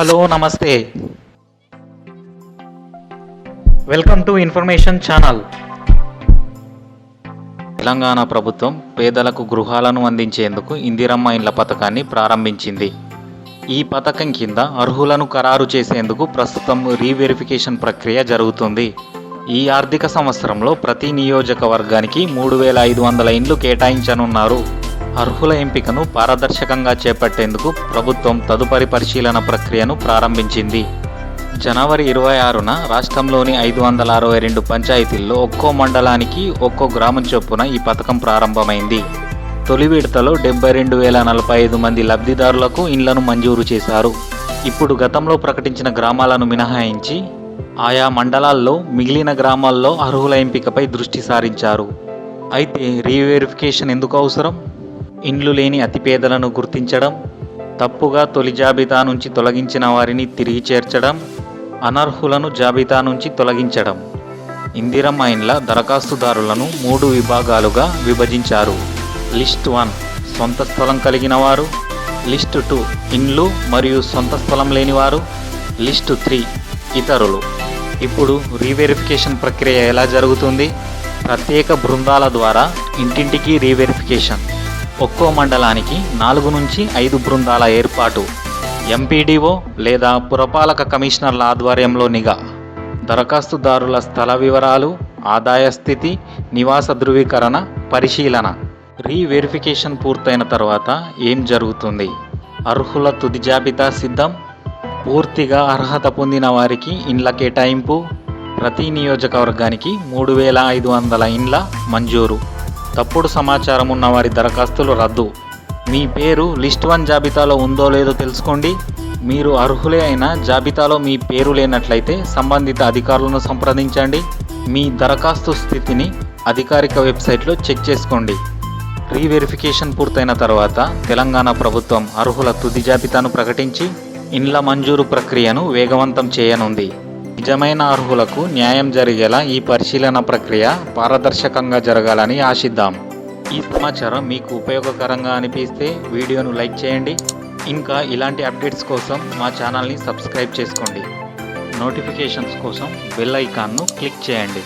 Hello నమస్తే. Welcome to information channel Telangana ప్రభుత్వం పేదలకు గృహాలను అందించేందుకు ఇందిరమ్మ ఇండ్ల పథకాన్ని ప్రారంభించింది. ఈ పథకం కింద అర్హులను ఖరారు చేసేందుకు ప్రస్తుతం రీవెరిఫికేషన్ ప్రక్రియ జరుగుతుంది. ఈ ఆర్థిక సంవత్సరంలో ప్రతి నియోజకవర్గానికి మూడు వేల ఐదు వందల ఇండ్లు కేటాయించనున్నారు. అర్హుల ఎంపికను పారదర్శకంగా చేపట్టేందుకు ప్రభుత్వం తదుపరి పరిశీలన ప్రక్రియను ప్రారంభించింది. జనవరి ఇరవై ఆరున రాష్ట్రంలోని ఐదు వందల అరవై రెండు పంచాయతీల్లో ఒక్కో మండలానికి ఒక్కో గ్రామం చొప్పున ఈ పథకం ప్రారంభమైంది. తొలి విడతలో డెబ్బై రెండు వేల నలభై ఐదు మంది లబ్ధిదారులకు ఇండ్లను మంజూరు చేశారు. ఇప్పుడు గతంలో ప్రకటించిన గ్రామాలను మినహాయించి ఆయా మండలాల్లో మిగిలిన గ్రామాల్లో అర్హుల ఎంపికపై దృష్టి సారించారు. అయితే రీవెరిఫికేషన్ ఎందుకు అవసరం? ఇండ్లు లేని అతిపేదలను గుర్తించడం తప్పుగా తొలి జాబితా నుంచి తొలగించిన వారిని తిరిగి చేర్చడం అనర్హులను జాబితా నుంచి తొలగించడం. ఇందిరమ్మ ఇండ్ల దరఖాస్తుదారులను మూడు విభాగాలుగా విభజించారు. లిస్ట్ వన్ సొంత స్థలం కలిగిన వారు. లిస్ట్ టూ ఇండ్లు మరియు సొంత స్థలం లేనివారు లిస్ట్ త్రీ ఇతరులు. ఇప్పుడు రీవెరిఫికేషన్ ప్రక్రియ ఎలా జరుగుతుంది? ప్రత్యేక బృందాల ద్వారా ఇంటింటికి రీవెరిఫికేషన్. ఒక్కో మండలానికి నాలుగు నుంచి ఐదు బృందాల ఏర్పాటు. ఎంపీడీఓ లేదా పురపాలక కమిషనర్ల ఆధ్వర్యంలో నిఘా. దరఖాస్తుదారుల స్థల వివరాలు ఆదాయ స్థితి నివాస ధృవీకరణ పరిశీలన. రీవెరిఫికేషన్ పూర్తయిన తర్వాత ఏం జరుగుతుంది? అర్హుల తుది జాబితా సిద్ధం? పూర్తిగా అర్హత పొందిన వారికి ఇండ్ల కేటాయింపు? ప్రతి నియోజకవర్గానికి మూడు వేల ఐదు వందల ఇండ్ల మంజూరు. తప్పుడు సమాచారం ఉన్న వారి దరఖాస్తులు రద్దు. మీ పేరు లిస్ట్ వన్ జాబితాలో ఉందో లేదో తెలుసుకోండి. మీరు అర్హులే అయిన జాబితాలో మీ పేరు లేనట్లయితే సంబంధిత అధికారులను సంప్రదించండి. మీ దరఖాస్తు స్థితిని అధికారిక వెబ్సైట్లో చెక్ చేసుకోండి. రీవెరిఫికేషన్ పూర్తయిన తర్వాత తెలంగాణ ప్రభుత్వం అర్హుల తుది జాబితాను ప్రకటించి ఇండ్ల మంజూరు ప్రక్రియను వేగవంతం చేయనుంది. నిజమైన అర్హులకు న్యాయం జరిగేలా ఈ పరిశీలన ప్రక్రియ పారదర్శకంగా జరగాలని ఆశిద్దాం. ఈ సమాచారం మీకు ఉపయోగకరంగా అనిపిస్తే వీడియోను లైక్ చేయండి. ఇంకా ఇలాంటి అప్డేట్స్ కోసం మా ఛానల్ని సబ్స్క్రైబ్ చేసుకోండి. నోటిఫికేషన్స్ కోసం బెల్ ఐకాన్ను క్లిక్ చేయండి.